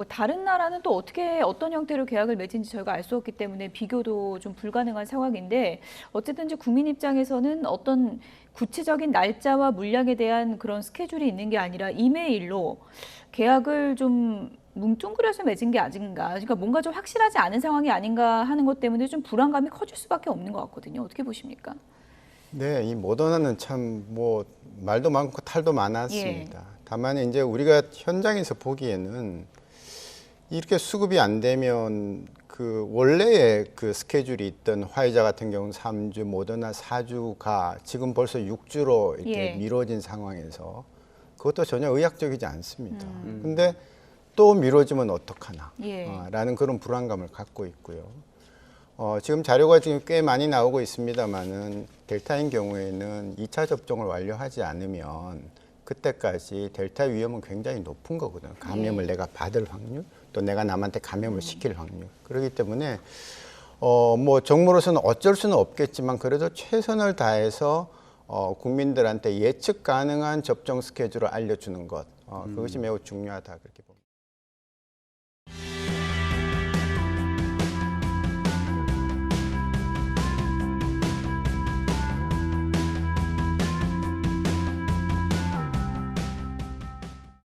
뭐 다른 나라는 또 어떻게 어떤 형태로 계약을 맺은지 저희가 알 수 없기 때문에 비교도 좀 불가능한 상황인데 어쨌든지 국민 입장에서는 어떤 구체적인 날짜와 물량에 대한 그런 스케줄이 있는 게 아니라 이메일로 계약을 좀 뭉뚱그려서 맺은 게 아닌가. 그러니까 뭔가 좀 확실하지 않은 상황이 아닌가 하는 것 때문에 좀 불안감이 커질 수밖에 없는 것 같거든요. 어떻게 보십니까? 네, 이 모더나는 참 뭐 말도 많고 탈도 많았습니다. 예. 다만 이제 우리가 현장에서 보기에는 이렇게 수급이 안 되면 그 원래의 그 스케줄이 있던 화이자 같은 경우는 3주, 모더나 4주가 지금 벌써 6주로 이렇게 예. 미뤄진 상황에서 그것도 전혀 의학적이지 않습니다. 음. 근데 또 미뤄지면 어떡하나 예. 어, 라는 그런 불안감을 갖고 있고요. 어, 지금 자료가 지금 꽤 많이 나오고 있습니다만은 델타인 경우에는 2차 접종을 완료하지 않으면 그때까지 델타 위험은 굉장히 높은 거거든요. 감염을 내가 받을 확률, 또 내가 남한테 감염을 시킬 확률. 그렇기 때문에 어, 뭐 정부로서는 어쩔 수는 없겠지만 그래도 최선을 다해서 어, 국민들한테 예측 가능한 접종 스케줄을 알려주는 것, 어, 그것이 매우 중요하다 그렇게 봅니다.